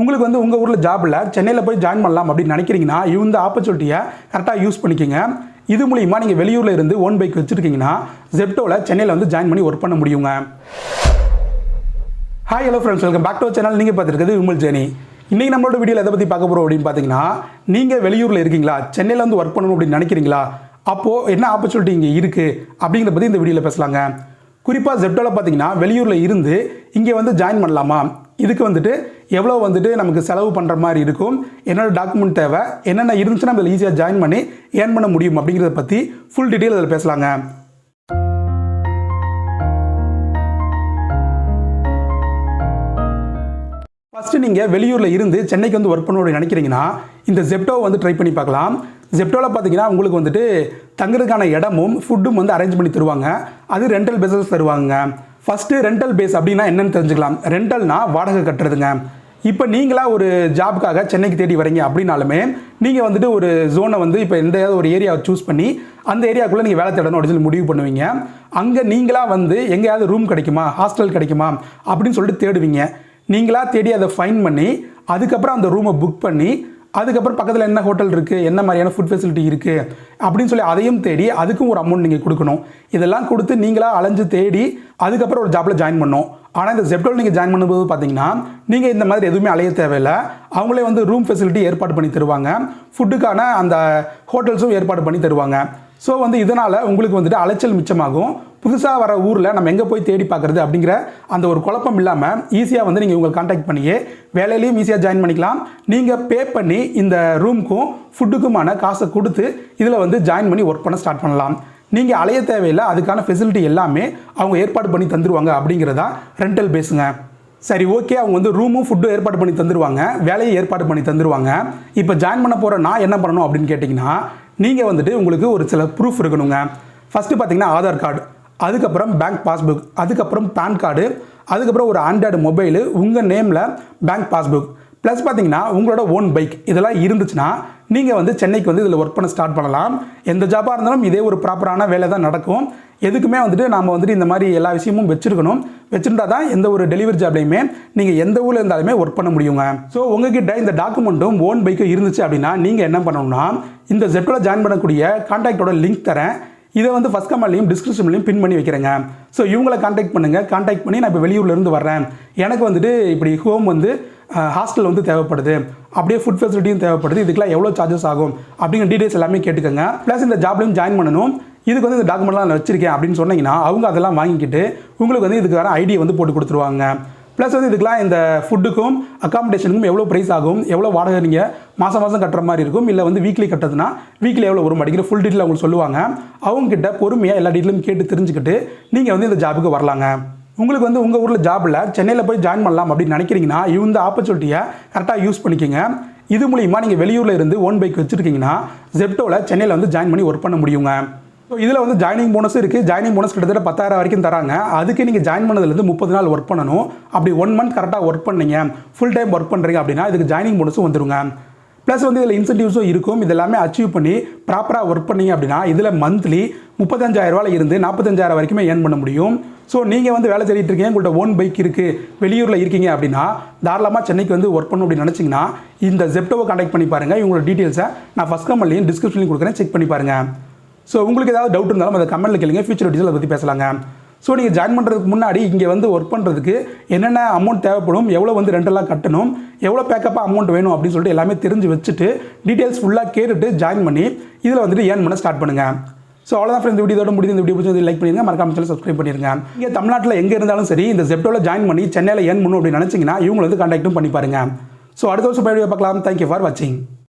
உங்களுக்கு வந்து உங்கள் ஊரில் ஜாபில் சென்னையில் போய் ஜாயின் பண்ணலாம் அப்படின்னு நினைக்கிறீங்கன்னா இந்த ஆப்பர்ச்சுனிட்டியை கரெக்டாக யூஸ் பண்ணிக்கோங்க. இது மூலிமா நீங்கள் வெளியூரில் இருந்து ஓன் பைக் வச்சுருக்கீங்கன்னா ஜெப்டோவில் சென்னையில் வந்து ஜாயின் பண்ணி ஒர்க் பண்ண முடியுங்க. Hi hello friends welcome back to channel நீங்கள் பார்த்துருக்குது விமல் ஜேனி. இன்றைக்கி நம்மளோட வீடியோவில் எதை பற்றி பார்க்க போகிறோம் அப்படின்னு பார்த்தீங்கன்னா நீங்கள் வெளியூரில் இருக்கீங்களா சென்னையில் வந்து ஒர்க் பண்ணணும் அப்படின்னு நினைக்கிறீங்களா அப்போது என்ன ஆப்பர்ச்சுனிட்டி இங்கே இருக்குது அப்படிங்கிறத பற்றி இந்த வீடியோவில் பேசலாங்க. குறிப்பாக ஜெப்டோவில் பார்த்தீங்கன்னா வெளியூரில் இருந்து இங்கே வந்து ஜாயின் பண்ணலாமா? இதுக்கு வந்துட்டு எவ்வளோ வந்துட்டு நமக்கு செலவு பண்ணுற மாதிரி இருக்கும் என்னோட டாக்குமெண்ட் தேவை என்னென்ன இருந்துச்சுன்னா அதில் ஈஸியாக ஜாயின் பண்ணி ஏர்ன் பண்ண முடியும் அப்படிங்கிறத பற்றி ஃபுல் டீட்டெயில் அதில் பேசலாங்க. ஃபஸ்ட்டு நீங்கள் வெளியூரில் இருந்து சென்னைக்கு வந்து ஒர்க் பண்ணணும் நினைக்கிறீங்கன்னா இந்த ஜெப்டோ வந்து ட்ரை பண்ணி பார்க்கலாம். ஜெப்டோவில் பார்த்தீங்கன்னா உங்களுக்கு வந்துட்டு தங்குறதுக்கான இடமும் ஃபுட்டும் வந்து அரேஞ்ச் பண்ணி தருவாங்க. அது ரெண்டல் பிஸ்னஸ் தருவாங்க ஃபஸ்ட்டு ரெண்டல் பேஸ் அப்படின்னா என்னென்னு தெரிஞ்சுக்கலாம். ரெண்டல்னா வாடகை கட்டுறதுங்க. இப்போ நீங்களாக ஒரு ஜாபுக்காக சென்னைக்கு தேடி வரீங்க அப்படின்னாலுமே நீங்கள் வந்துட்டு ஒரு ஜோனை வந்து இப்போ எந்த ஒரு ஏரியாவை சூஸ் பண்ணி அந்த ஏரியாவுக்குள்ளே நீங்கள் வேலை தேடணும் அப்படின்னு சொல்லி முடிவு பண்ணுவீங்க. அங்கே நீங்களாக வந்து எங்கேயாவது ரூம் கிடைக்குமா? ஹாஸ்டல் கிடைக்குமா? அப்படின்னு சொல்லிட்டு தேடுவீங்க. நீங்களாக தேடி அதை ஃபைன் பண்ணி அதுக்கப்புறம் அந்த ரூமை புக் பண்ணி அதுக்கப்புறம் பக்கத்தில் என்ன ஹோட்டல் இருக்குது என்ன மாதிரியான ஃபுட் ஃபெசிலிட்டி இருக்குது அப்படின்னு சொல்லி அதையும் தேடி அதுக்கும் ஒரு அமௌண்ட் நீங்கள் கொடுக்கணும். இதெல்லாம் கொடுத்து நீங்களாக அலைஞ்சு தேடி அதுக்கப்புறம் ஒரு ஜாப்பில் ஜாயின் பண்ணோம் ஆனால் இந்த ஜெப்டோல் நீங்கள் ஜாயின் பண்ணும்போது பார்த்தீங்கன்னா நீங்கள் இந்த மாதிரி எதுவுமே அலைய தேவையில்லை. அவங்களே வந்து ரூம் ஃபெசிலிட்டி ஏற்பாடு பண்ணி தருவாங்க. ஃபுட்டுக்கான அந்த ஹோட்டல்ஸும் ஏற்பாடு பண்ணி தருவாங்க. ஸோ வந்து இதனால் உங்களுக்கு வந்துட்டு அலைச்சல் மிச்சமாகும். புதுசாக வர ஊரில் நம்ம எங்கே போய் தேடி பார்க்குறது அப்படிங்கிற அந்த ஒரு குழப்பம் இல்லாமல் ஈஸியாக வந்து நீங்கள் உங்களை காண்டாக்ட் பண்ணியே வேலையிலையும் ஈஸியாக ஜாயின் பண்ணிக்கலாம். நீங்கள் பே பண்ணி இந்த ரூமுக்கும் ஃபுட்டுக்குமான காசை கொடுத்து இதில் வந்து ஜாயின் பண்ணி ஒர்க் பண்ண ஸ்டார்ட் பண்ணலாம். நீங்கள் அலைய தேவையில்லை அதுக்கான ஃபெசிலிட்டி எல்லாமே அவங்க ஏற்பாடு பண்ணி தந்துடுவாங்க அப்படிங்கிறதா ரெண்டல் பேஸுங்க சரி ஓகே அவங்க வந்து ரூமும் ஃபுட்டும் ஏற்பாடு பண்ணி தந்துடுவாங்க வேலையை ஏற்பாடு பண்ணி தந்துடுவாங்க இப்போ ஜாயின் பண்ண போகிற நான் என்ன பண்ணணும் அப்படின்னு கேட்டிங்கன்னா நீங்கள் வந்துட்டு உங்களுக்கு ஒரு சில ப்ரூஃப் இருக்கணுங்க. ஃபஸ்ட்டு பார்த்தீங்கன்னா ஆதார் கார்டு அதுக்கப்புறம் பேங்க் பாஸ்புக் அதுக்கப்புறம் பேன் கார்டு அதுக்கப்புறம் ஒரு ஆண்ட்ராய்டு மொபைலு உங்கள் நேமில் பேங்க் பாஸ்புக் ப்ளஸ் பார்த்தீங்கன்னா உங்களோட ஓன் பைக் இதெல்லாம் இருந்துச்சுன்னா நீங்கள் வந்து சென்னைக்கு வந்து இதில் ஒர்க் பண்ண ஸ்டார்ட் பண்ணலாம். எந்த ஜாபாக இருந்தாலும் இதே ஒரு ப்ராப்பரான வேலை தான் நடக்கும். எதுக்குமே வந்துட்டு நாம் வந்துட்டு இந்த மாதிரி எல்லா விஷயமும் வச்சுருக்கணும். வச்சுருந்தா தான் எந்த ஒரு டெலிவரி ஜாப்லையுமே நீங்கள் எந்த ஊரில் இருந்தாலுமே ஒர்க் பண்ண முடியுங்க. ஸோ உங்ககிட்ட இந்த டாக்குமெண்ட்டும் ஓன் பைக்கும் இருந்துச்சு அப்படின்னா நீங்கள் என்ன பண்ணணும்னா இந்த ஜெப்டோவில் ஜாயின் பண்ணக்கூடிய கான்டாக்டோட லிங்க் தரேன். இதை வந்து ஃபஸ்ட் கமெண்ட்லையும் டிஸ்கிரிப்ஷன்லையும் பின் பண்ணி வைக்கிறேங்க. ஸோ இவங்களை காண்டாக்ட் பண்ணுங்கள் காண்டாக்ட் பண்ணி நான் இப்போ வெளியூர்லேருந்து வர்றேன். எனக்கு வந்துட்டு இப்படி ஹோம் வந்து ஹாஸ்டல் வந்து தேவைப்படுது. அப்படியே ஃபுட் ஃபெசிலிட்டியும் தேவைப்படுது. இதுக்கெல்லாம் எவ்வளோ சார்ஜஸ் ஆகும்? அப்படிங்கிற டீடைல்ஸ் எல்லாமே கேட்டுக்கோங்க. ப்ளஸ் இந்த ஜாப்லையும் ஜாயின் பண்ணணும். இதுக்கு வந்து இந்த டாக்குமெண்ட்லாம் நான் வச்சிருக்கேன் அப்படின்னு சொன்னீங்கன்னா அவங்க அதெல்லாம் வாங்கிக்கிட்டு உங்களுக்கு வந்து இதுக்கான ஐடியை வந்து போட்டு கொடுத்துருவாங்க. ப்ளஸ் வந்து இதுக்கெலாம் இந்த ஃபுட்டுக்கும் அக்காமடேஷனுக்கும் எவ்வளோ ப்ரைஸ் ஆகும்? எவ்வளோ வாடகை நீங்கள் மாதம் மாதம் கட்டுற மாதிரி இருக்கும்? இல்லை வந்து வீக்லி கட்டுறதுனா வீக்லி எவ்வளோ வரும்? அடிக்கிற ஃபுல் டீட்டெயில் அவங்களுக்கு சொல்லுவாங்க. அவங்ககிட்ட பொறுமையாக எல்லா டீட்டெயிலும் கேட்டு தெரிஞ்சுக்கிட்டு நீங்கள் வந்து இந்த ஜாபுக்கு வரலாங்க. உங்களுக்கு வந்து உங்கள் ஊரில் ஜாபில் சென்னையில் போய் ஜாயின் பண்ணலாம் அப்படின்னு நினைக்கிறீங்கன்னா இந்த ஆப்பர்ச்சுனிட்டியை கரெக்டாக யூஸ் பண்ணிக்கோங்க. இது மூலிமா நீங்கள் வெளியூரில் இருந்து ஓன் பைக் வச்சுருக்கீங்கன்னா ஜெப்டோவில் சென்னையில் வந்து ஜாயின் பண்ணி ஒர்க் பண்ண முடியுங்க. ஸோ இதில் வந்து ஜாயினிங் போனஸும் இருக்குது ஜாயினிங் போனஸ் கிட்டத்தட்ட பத்தாயிரம் வரைக்கும் தராங்க. அதுக்கு நீங்கள் ஜாயின் பண்ணதுலேருந்து முப்பது நாள் ஒர்க் பண்ணணும். அப்படி ஒன் மந்த் கரெக்டாக ஒர்க் பண்ணீங்க. ஃபுல் டைம் ஒர்க் பண்ணுறீங்க அப்படின்னா இதுக்கு ஜாயினிங் போனஸும் வந்துருங்க. ப்ளஸ் வந்து இதில் இன்சென்டிவ்ஸும் இருக்கும். இது எல்லாமே அச்சீவ் பண்ணி ப்ராப்பராக ஒர்க் பண்ணீங்க அப்படின்னா இதில் மந்த்லி முப்பத்தஞ்சாயிரரூவாவில் இருந்து நாற்பத்தஞ்சாயிரம் வரைக்குமே ஏர்ன் பண்ண முடியும். ஸோ நீங்கள் வந்து வேலை தேடிட்டு இருக்கீங்க. உங்கள்கிட்ட ஓன் பைக் இருக்குது வெளியூரில் இருக்கீங்க அப்படின்னா தாராளமாக சென்னைக்கு வந்து ஒர்க் பண்ணணும் அப்படின்னு நினச்சிங்கன்னா இந்த ஜெப்டோவை கான்டாக்ட் பண்ணி பாருங்கள் இவங்களோட டீட்டெயில்ஸை நான் ஃபஸ்ட் கமெண்ட்லையும் டிஸ்கிரிப்ஷன்லையும் கொடுக்குறேன். செக் பண்ணி பாருங்கள் ஸோ உங்களுக்கு ஏதாவது டவுட் இருந்தாலும் அதை கமெண்ட்டில் கேளுங்க. ஃபியூச்சர் டீட்டெயில் அதை பற்றி பேசலாங்க. ஸோ நீங்கள் ஜாயின் பண்ணுறதுக்கு முன்னாடி இங்கே வந்து ஒர்க் பண்ணுறதுக்கு என்னென்ன அமௌண்ட் தேவைப்படும் எவ்வளோ வந்து ரெண்டெல்லாம் கட்டணும் எவ்வளோ பேக்கப்பாக அமௌண்ட் வேணும் அப்படின்னு சொல்லிட்டு எல்லாமே தெரிஞ்சு வச்சுட்டு டீட்டெயில்ஸ் ஃபுல்லாக கேட்டுட்டு ஜாயின் பண்ணி இதில் வந்துட்டு ஏர்ன் பண்ண ஸ்டார்ட் பண்ணுங்கள் ஸோ அவ்வளோதான் ஃப்ரெண்ட்ஸ் இந்த வீடியோட முடிஞ்சு இந்த வீடியோ பிடிச்சி லைக் பண்ணிருங்க. மறக்காம சேனல் சப்ஸ்கிரைப் பண்ணிருங்க. இங்கே தமிழ்நாட்டில் எங்கே இருந்தாலும் சரி இந்த ஜெப்டோவில் ஜாயின் பண்ணி சென்னையில் ஏர்ன் பண்ணணும் அப்படின்னு நினச்சிங்கன்னா இவங்களை வந்து கான்டாக்ட்டும் பண்ணி பாருங்க. ஸோ அடுத்த வருஷம் வீடியோ பார்க்கலாம். தேங்க்யூ ஃபார் வாட்சிங்